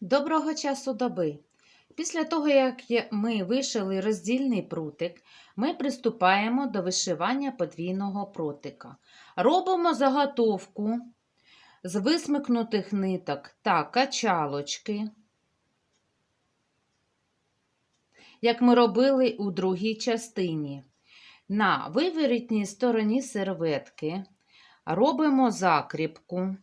Доброго часу доби. Після того, як ми вишили роздільний прутик, ми приступаємо до вишивання подвійного прутика. Робимо заготовку з висмикнутих ниток та качалочки, як ми робили у другій частині. На виворітній стороні серветки робимо закріпку.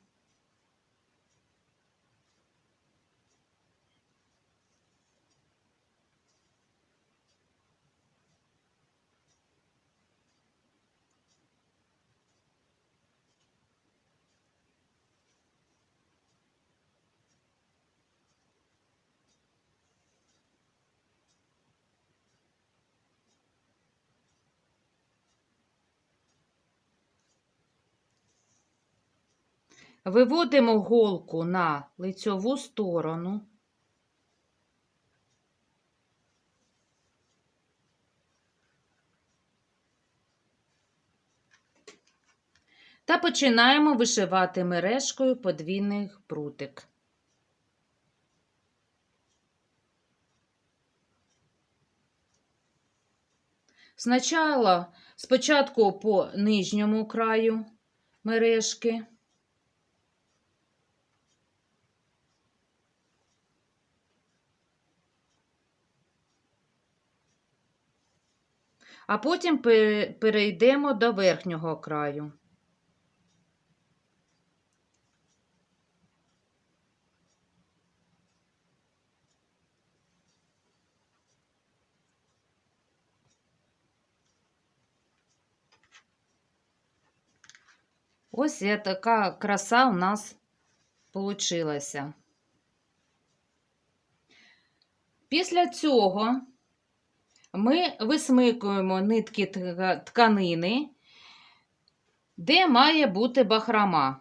Виводимо голку на лицьову сторону. Та починаємо вишивати мережкою подвійний прутик. Спочатку, по нижньому краю мережки. А потім перейдемо до верхнього краю. Ось я така краса у нас получилася. Після цього ми висмикуємо нитки тканини, де має бути бахрома.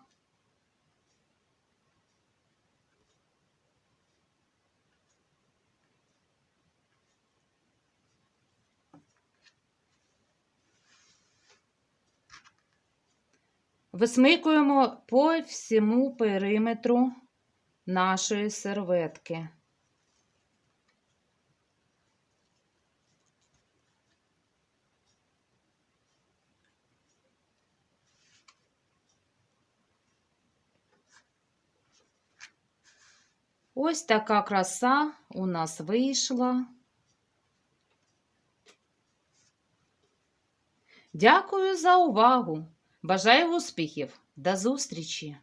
Висмикуємо по всьому периметру нашої серветки. Ось така краса у нас вийшла. Дякую за увагу. Бажаю успіхів. До зустрічі!